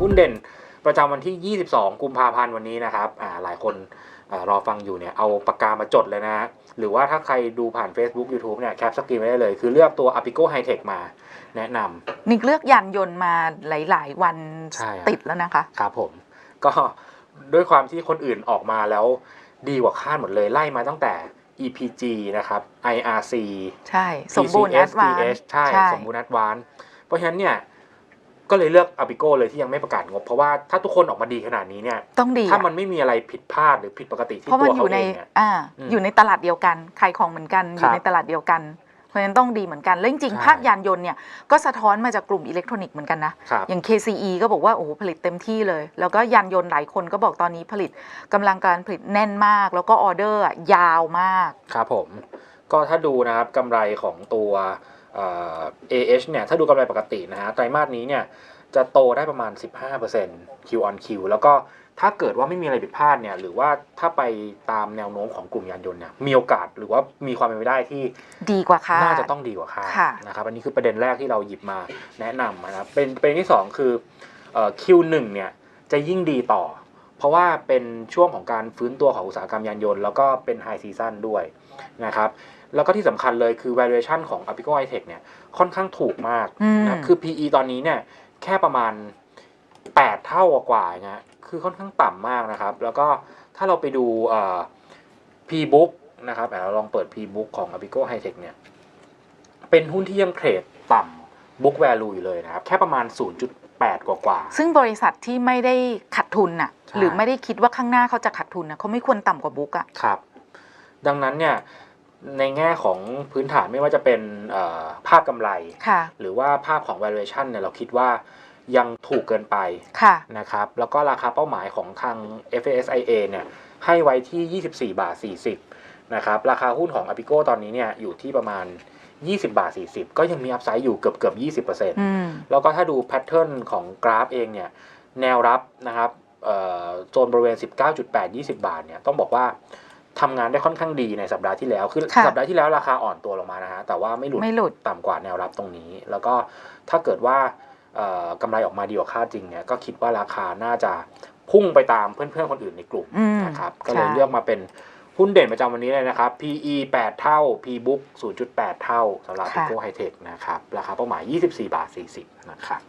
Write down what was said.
หุ้นเด่นประจำวันที่ 22 กุมภาพันธ์วันนี้นะครับอ่าหลายคนอารอฟังอยู่เนี่ยเอาปากกามาจดเลยนะฮะหรือว่าถ้าใครดูผ่าน Facebook YouTube เนี่ยแคปสกรีนไว้ได้เลย คือเลือกตัว Apico High-Tech มาแนะนำนิกเลือกยานยนต์มาหลาย ๆ วันใช่ครับติดแล้วนะคะ ครับผม ก็ด้วยความที่คนอื่นออกมาแล้วดีกว่าคาดหมดเลยไล่มาตั้งแต่ EPG นะครับ IRC ใช่ สมบูรณ์แอ TCS ดวาน TH ใช่ สมบูรณ์แอดวานเพราะฉะนั้นเนี่ย ก็เลยเลือก Apico เลยที่ยังไม่ประกาศงบ เพราะว่าถ้าทุกคนออกมาดีขนาดนี้เนี่ยต้องดีถ้าอะมันไม่มีอะไรผิดพลาดหรือผิดปกติที่เพราะตัมันวอเขายู่ในเองเนี่ยอ่าอืมอยู่ในตลาดเดียวกันขายของเหมือนกันอคยู่รับในตลาดเดียวกันเพราะฉะนั้นต้องดีเหมือนกันแล้วจริงใช่ๆภาคยานยนต์เนี่ยก็สะท้อนมาจากกลุ่มอิเล็กทรอนิกส์เหมือนกันนะครับอย่าง KCE ก็บอกว่าโอ้โหผลิตเต็มที่เลย แล้วก็ยานยนต์หลายคนก็บอกตอนนี้ผลิตกำลังการผลิตแน่นมาก แล้วก็ออเดอร์อะยาวมาก ครับผม ก็ถ้าดูนะครับกำไรของตัวเอ่อ AH เนี่ยถ้าดูกำไรปกตินะฮะไตรมาสนี้เนี่ยจะโตได้ประมาณ 15% Q on Q แล้วก็ถ้าเกิดว่าไม่มีอะไรผิดพลาดเนี่ยหรือว่าถ้าไปตามแนวโน้มของกลุ่มยานยนต์เนี่ยมีโอกาสหรือว่ามีความเป็นไปได้ที่ดีกว่าค่ะน่าจะต้องดีกว่าคาดค่ะนะครับอันนี้คือประเด็นแรกที่เราหยิบมาแนะนำนะครับเป็นประเด็นที่สองคือเอ่อ Q1 เนี่ยจะยิ่งดีต่อ เพราะว่าเป็นช่วงของการฟื้นตัวของอุตสาหกรรมยานยนต์ แล้วก็เป็นไฮซีซันด้วยนะครับ แล้วก็ที่สำคัญเลยคือ valuation ของ Apico High-Tech เนี่ยค่อนข้างถูกมากอืมนะครับคือ PE ตอนนี้เนี่ยแค่ประมาณ 8 เท่ากว่าๆนะคือค่อนข้างต่ำมากนะครับ แล้วก็ถ้าเราไปดูเอ่อ P book นะครับอะเราลองเปิด P book ของ Apico High-Tech เนี่ยเป็นหุ้นที่ยังเทรดต่ำ book value อยู่เลยนะครับ แค่ประมาณ 0.8 กว่ากว่าๆซึ่งบริษัทที่ไม่ได้ขาดทุนน่ะใช่หรือไม่ได้คิดว่าข้างหน้าเขาจะขาดทุนน่ะเขาไม่ควรต่ำกว่าบุ๊กอะครับ ดังนั้นเนี่ย ในแง่ของพื้นฐานไม่ว่าจะเป็นเอ่อภาพกำไรค่ะหรือว่าภาพของ valuation เนี่ยเราคิดว่ายังถูกเกินไปค่ะนะครับแล้วก็ราคาเป้าหมายของทาง FASIA เนี่ยให้ไว้ที่ 24 บาท 40นะครับราคาหุ้นของ Apico ตอนนี้เนี่ยอยู่ที่ประมาณ 20 บาท 40 ก็ยังมีอัพไซด์อยู่เกือบเกือบ20%อืมแล้วก็ถ้าดูแพทเทิร์นของกราฟเองเนี่ยแนวรับนะครับเอ่อโซนบริเวณ 19.8 20 บาทเนี่ยต้องบอกว่า ทำงานได้ค่อนข้างดีในสัปดาห์ที่แล้ว คือค่ะสัปดาห์ที่แล้วราคาอ่อนตัวลงมานะฮะ แต่ว่าไม่หลุดไม่หลุด ต่ำกว่าแนวรับตรงนี้ แล้วก็ถ้าเกิดว่าเอ่อกำไรออกมาดีกว่าคาดจริงเนี่ย ก็คิดว่าราคาน่าจะพุ่งไปตามเพื่อนๆคนอื่นในกลุ่มอืมนะครับ ก็เลยใช่เลือกมาเป็นหุ้นเด่นประจำวันนี้เลยนะครับ PE 8 เท่า P book 0.8 เท่าสำหรับ ค่ะ Pico High Tech นะครับ ราคาเป้าหมาย 24 บาท 40 นะครับ